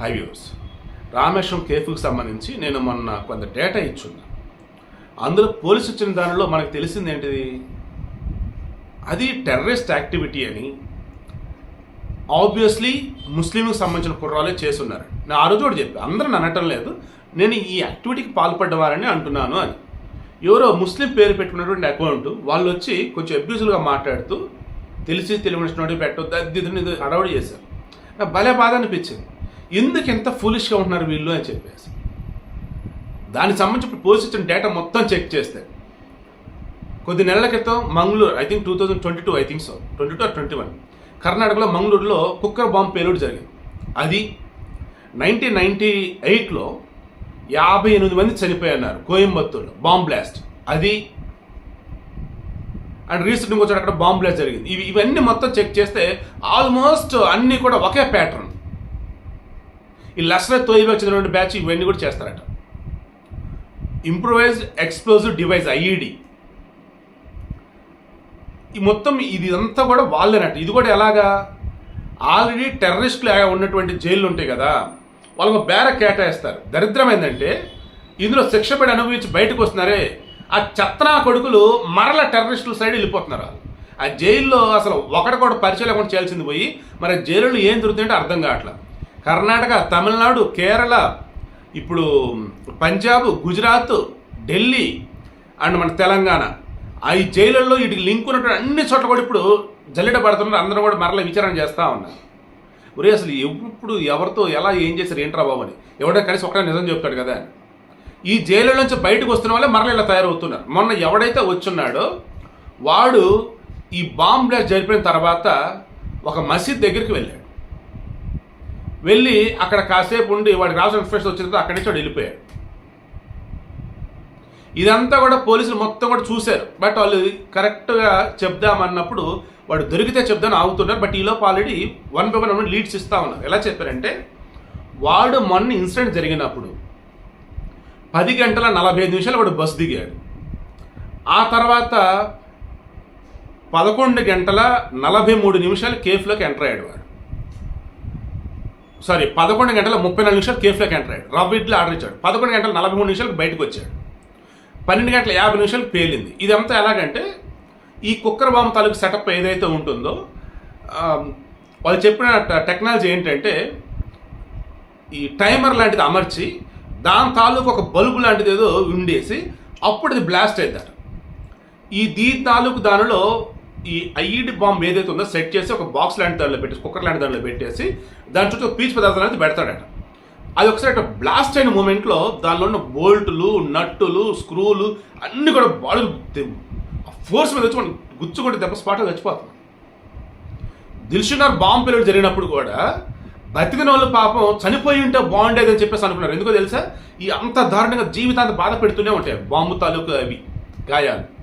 High views Rameswaram కేఫ్కి సంబంధించి నేను మొన్న కొంత డేటా ఇచ్చున్నా. అందులో పోలీసు ఇచ్చిన దానిలో మనకు తెలిసింది ఏంటిది అది టెర్రరిస్ట్ యాక్టివిటీ అని ఆబ్వియస్లీ ముస్లింకి సంబంధించిన కుర్రాలే చేస్తున్నారు. నేను ఆ రోజు కూడా చెప్పి అందరూ అనటం లేదు. నేను ఈ యాక్టివిటీకి పాల్పడ్డవారని అంటున్నాను అని. ఎవరో ముస్లిం పేరు పెట్టుకున్నటువంటి అకౌంట్ వాళ్ళు వచ్చి కొంచెం అబ్యూజులుగా మాట్లాడుతూ తెలిసి తెలివినటువంటి పెట్టొద్దు అది ఇది ఇది చేశారు. నాకు భలే బాధ అనిపించింది. ఎందుకు ఎంత ఫూలిష్గా ఉంటున్నారు వీళ్ళు అని చెప్పేసి. దానికి సంబంధించి ఇప్పుడు పోలీసు ఇచ్చిన డేటా మొత్తం చెక్ చేస్తే. కొద్ది నెలల క్రితం Mangaluru I think two thousand twenty two I think so twenty two twenty one కర్ణాటకలో మంగళూరులో కుక్కర్ బాంబు పేలుడు జరిగింది. అది నైన్టీన్ నైన్టీ ఎయిట్లో యాభై ఎనిమిది మంది చనిపోయన్నారు కోయంబత్తూరులో బాంబ్ బ్లాస్ట్ అది అండ్ రీసెంట్గా వచ్చాడు అక్కడ బాంబ్ బ్లాస్ట్ జరిగింది. ఇవి ఇవన్నీ మొత్తం చెక్ చేస్తే ఆల్మోస్ట్ అన్నీ కూడా ఒకే ప్యాటర్న్ ఈ లష్కర్ తోయిబాకి చెందినటువంటి బ్యాచ్ ఇవన్నీ కూడా చేస్తారట. ఇంప్రూవైజ్డ్ ఎక్స్ప్లోజివ్ డివైస్ ఐఈడి ఈ మొత్తం ఇది అంతా కూడా వాళ్ళేనట. ఇది కూడా ఎలాగా? ఆల్రెడీ టెర్రరిస్టులు ఉన్నటువంటి జైళ్ళు ఉంటాయి కదా వాళ్ళకు బేర కేటాయిస్తారు. దరిద్రం ఏంటంటే ఇందులో శిక్ష పడి అనుభవించి బయటకు వస్తున్నారే ఆ చెత్తనా కొడుకులు మరల టెర్రరిస్టుల సైడ్ వెళ్ళిపోతున్నారు. ఆ జైల్లో అసలు ఒకటి కూడా పరిచయం లేకుండా చేయాల్సింది పోయి మరి జైలులో ఏం జరుగుతుందంటే అర్థం కావట్లేదు కర్ణాటక తమిళనాడు కేరళ ఇప్పుడు పంజాబ్ గుజరాత్ ఢిల్లీ అండ్ మన తెలంగాణ. ఆ ఈ జైలుల్లో వీటికి లింక్ ఉన్నటువంటి అన్ని చోట్ల కూడా ఇప్పుడు జల్లెడ పడుతున్నారు. అందరూ కూడా మరల విచారణ చేస్తూ ఉన్నారు. ఒరే అసలు ఎప్పుడు ఎవరితో ఎలా ఏం చేశారు ఏంట్రా బాబు అని. ఎవడో కలిసి ఒకటే నిజం చెప్తాడు కదా అని. ఈ జైలు నుంచి బయటకు వస్తున్న వాళ్ళే మరల ఇలా తయారవుతున్నారు. మొన్న ఎవడైతే వచ్చున్నాడో వాడు ఈ బాంబ్ బ్లాస్ట్ జరిపిన తర్వాత ఒక మసీద్ దగ్గరికి వెళ్ళాడు. వెళ్ళి అక్కడ కాసేపు ఉండి వాడికి రాసిన ఇన్ఫర్మేషన్ వచ్చిన తర్వాత అక్కడి నుంచి వాడు వెళ్ళిపోయాడు. ఇదంతా కూడా పోలీసులు మొత్తం కూడా చూశారు. బట్ వాళ్ళు కరెక్ట్గా చెప్దామన్నప్పుడు వాడు దొరికితే చెప్దామని ఆగుతున్నారు. బట్ ఈలోపు already one by one leads ఇస్తా ఉన్నారు. ఎలా చెప్పారంటే వాడు మొన్న ఇన్సిడెంట్ జరిగినప్పుడు పది గంటల నలభై ఐదు నిమిషాలు వాడు బస్సు దిగాడు. ఆ తర్వాత పదకొండు గంటల నలభై మూడు నిమిషాలు కేఫ్లోకి ఎంటర్ అయ్యాడు వాడు. సారీ పదకొండు గంటల ముప్పై నాలుగు నిమిషాలు కేఫ్లోకి ఎంటర్ అయ్యాడు. రవ్వ ఇడ్లీ ఆర్డర్ ఇచ్చాడు. పదకొండు గంటల నలభై మూడు నిమిషాలకు బయటకు వచ్చాడు. పన్నెండు గంటల యాభై నిమిషాలు పేలింది. ఇదంతా ఎలాగంటే ఈ కుక్కర్ బాంబు తాలూకు సెటప్ ఏదైతే ఉంటుందో వాళ్ళు చెప్పిన ట- టెక్నాలజీ ఏంటంటే ఈ టైమర్ లాంటిది అమర్చి దాని తాలూకు ఒక బల్బు లాంటిది ఏదో ఉండేసి అప్పుడు ఇది బ్లాస్ట్ అవుతారు ఈ దీని తాలూకు దానిలో ఈ ఐఈడి బాంబ్ ఏదైతే ఉందో సెట్ చేసి ఒక బాక్స్ లాంటి దానిలో పెట్టేసి కుక్కర్ లాంటి దానిలో పెట్టేసి దాని చుట్టూ పీచు పదార్థాలు అనేది పెడతాడట. అది ఒకసారి అట్లా బ్లాస్ట్ అయిన మూమెంట్లో దానిలో ఉన్న బోల్టులు నట్టులు స్క్రూలు అన్నీ కూడా బాడీ ఫోర్స్ మీద వచ్చి మనం గుచ్చుకుంటే దెబ్బ స్పాట్గా చచ్చిపోతాం. దిల్షునార్ బాంబు పిల్లలు జరిగినప్పుడు కూడా బతికిన వాళ్ళు పాపం చనిపోయి ఉంటే బాగుండేది అని చెప్పేసి అనుకున్నారు. ఎందుకో తెలుసా? ఈ అంత దారుణంగా జీవితాంత బాధ పెడుతూనే ఉంటాయి. బాంబు తాలూకు అవి గాయాలు.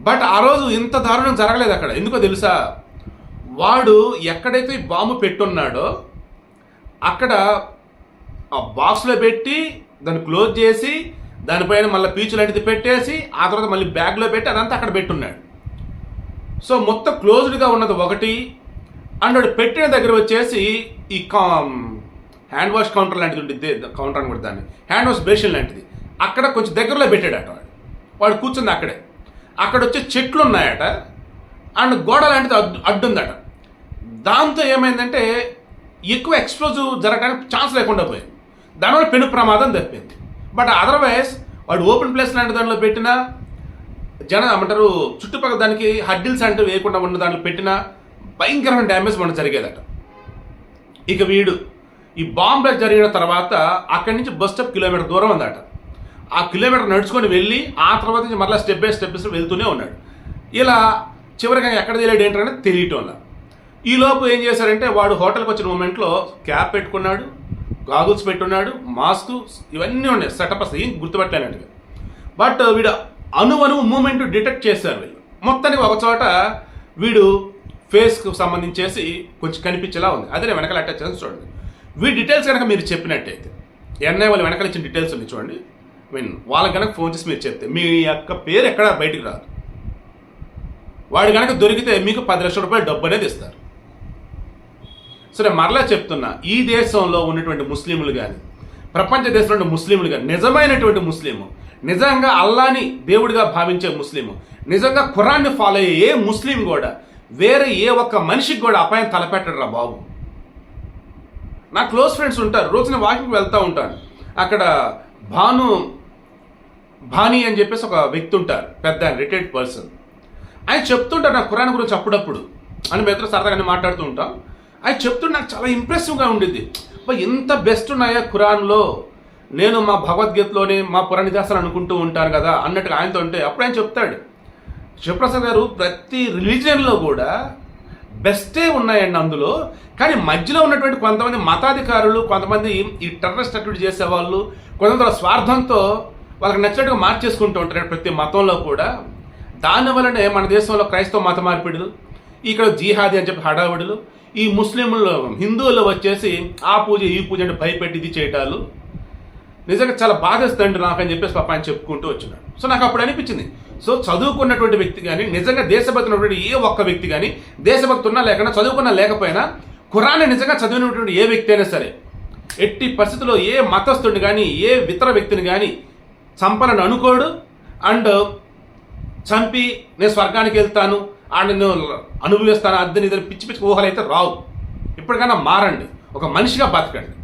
బట్ ఆ రోజు ఇంత దారుణం జరగలేదు అక్కడ. ఎందుకో తెలుసా? వాడు ఎక్కడైతే బాంబు పెట్టున్నాడో అక్కడ ఆ బాక్స్లో పెట్టి దాన్ని క్లోజ్ చేసి దానిపైన మళ్ళీ పీచు లాంటిది పెట్టేసి ఆ తర్వాత మళ్ళీ బ్యాగ్లో పెట్టి అదంతా అక్కడ పెట్టున్నాడు. సో మొత్తం క్లోజ్డ్గా ఉన్నది ఒకటి. అండ్ వాడు పెట్టిన దగ్గర వచ్చేసి ఈ కా హ్యాండ్ వాష్ కౌంటర్ లాంటిది ఉంటుంది కౌంటర్ అని కూడా దాన్ని. హ్యాండ్ వాష్ బేషన్ లాంటిది. అక్కడ కొంచెం దగ్గరలో పెట్టాడు అట వాడు. వాడు కూర్చుంది అక్కడే. అక్కడ వచ్చే చెట్లు ఉన్నాయట అండ్ గోడ లాంటిది అడ్డు అడ్డుందట. దాంతో ఏమైందంటే ఎక్కువ ఎక్స్ప్లోజివ్ జరగడానికి ఛాన్స్ లేకుండా పోయింది. దానివల్ల పెను ప్రమాదం తప్పింది. బట్ అదర్వైజ్ వాడు ఓపెన్ ప్లేస్ లాంటి దానిలో పెట్టినా జన ఏమంటారు చుట్టుపక్కల దానికి హడ్డిల్స్ అంటే వేయకుండా ఉన్న దాంట్లో పెట్టినా భయంకరమైన డ్యామేజ్ మనకు జరిగేదట. ఇక వీడు ఈ బాంబ్ జరిగిన తర్వాత అక్కడి నుంచి బస్ స్టాప్ కిలోమీటర్ దూరం ఉందట. ఆ కిలోమీటర్ నడుచుకొని వెళ్ళి ఆ తర్వాత నుంచి మరలా స్టెప్ బై స్టెప్ వెళ్తూనే ఉన్నాడు. ఇలా చివరికి ఎక్కడ తెలియడు ఏంటంటే తెలియటం వల్ల ఈ లోపు ఏం చేశారంటే వాడు హోటల్కి వచ్చిన మూమెంట్లో క్యాప్ పెట్టుకున్నాడు గాగుల్స్ పెట్టున్నాడు మాస్క్ ఇవన్నీ ఉన్నాయి. సెటప్ అసలు ఏం గుర్తుపెట్టలేనట్టుగా. బట్ వీడు అణువను మూమెంట్ డిటెక్ట్ చేశారు వీళ్ళు. మొత్తానికి ఒక చోట వీడు ఫేస్కు సంబంధించేసి కొంచెం కనిపించేలా ఉంది. అదే నేను వెనకాల అటాచ్ చేసి చూడండి. వీడి డీటెయిల్స్ కనుక మీరు చెప్పినట్టయితే ఎన్ఐ వాళ్ళు వెనకాల ఇచ్చిన డీటెయిల్స్ ఉన్నాయి చూడండి. మీన్ వాళ్ళకి కనుక ఫోన్ చేసి మీరు చెప్తే మీ యొక్క పేరు ఎక్కడ బయటికి రాదు. వాడు కనుక దొరికితే మీకు పది లక్షల రూపాయలు డబ్బు అనేది ఇస్తారు. సరే మరలా చెప్తున్నా ఈ దేశంలో ఉన్నటువంటి ముస్లింలు కానీ ప్రపంచ దేశంలో ఉన్న ముస్లింలు కానీ నిజమైనటువంటి ముస్లిము నిజంగా అల్లాని దేవుడిగా భావించే ముస్లిము నిజంగా ఖురాన్ని ఫాలో అయ్యే ఏ ముస్లిం కూడా వేరే ఏ ఒక్క మనిషికి కూడా అపాయం తలపెట్టడు రా బాబు. నా క్లోజ్ ఫ్రెండ్స్ ఉంటారు రోజున వాకింగ్కి వెళ్తూ ఉంటాను. అక్కడ భాను భాని అని చెప్పేసి ఒక వ్యక్తి ఉంటారు పెద్ద రిటైర్డ్ పర్సన్ ఆయన చెప్తుంటారు నా ఖురాన్ గురించి అప్పుడప్పుడు. అని మిత్ర సరదాగానే మాట్లాడుతూ ఉంటాం. ఆయన చెప్తుంటే నాకు చాలా ఇంప్రెసివ్గా ఉండిద్ది. ఇంత బెస్ట్ ఉన్నాయా ఖురాన్లో? నేను మా భగవద్గీతలోనే మా పురాణిదాసాలు అనుకుంటూ ఉంటాను కదా అన్నట్టుగా ఆయనతో ఉంటే అప్పుడు ఆయన చెప్తాడు. శివప్రసాద్ గారు ప్రతి రిలీజియన్లో కూడా బెస్టే ఉన్నాయండి అందులో. కానీ మధ్యలో ఉన్నటువంటి కొంతమంది మతాధికారులు కొంతమంది ఈ టెర్రరిస్ట్ అటువంటి చేసేవాళ్ళు కొంతమంది స్వార్థంతో వాళ్ళకి నచ్చినట్టుగా మార్చేసుకుంటూ ఉంటారు ప్రతి మతంలో కూడా. దానివల్లనే మన దేశంలో క్రైస్తవ మత మార్పిడులు ఇక్కడ జీహాది అని చెప్పి హడావిడులు ఈ ముస్లింలు హిందువులు వచ్చేసి ఆ పూజ ఈ పూజ అంటే భయపెట్టి ఇది చేయటాలు. నిజంగా చాలా బాధేస్తుంది నాకు అని చెప్పేసి పాప ఆయన చెప్పుకుంటూ వచ్చినాడు. సో నాకు అప్పుడు అనిపించింది. సో చదువుకున్నటువంటి వ్యక్తి కానీ నిజంగా దేశభక్తి ఉన్నటువంటి ఏ ఒక్క వ్యక్తి కానీ దేశభక్తి ఉన్నా లేకుండా చదువుకున్నా లేకపోయినా ఖురాన్ని నిజంగా చదివినటువంటి ఏ వ్యక్తి అయినా సరే ఎట్టి పరిస్థితుల్లో ఏ మతస్థుడిని కానీ ఏ ఇతర వ్యక్తిని కానీ చంపాలని అనుకోడు. అండ్ చంపి నేను స్వర్గానికి వెళ్తాను. అండ్ నేను అనుభవిస్తాను. అద్దెని ఇద్దరు పిచ్చి పిచ్చి ఊహలు అయితే రావు. ఇప్పటికైనా మారండి. ఒక మనిషిగా బతకండి.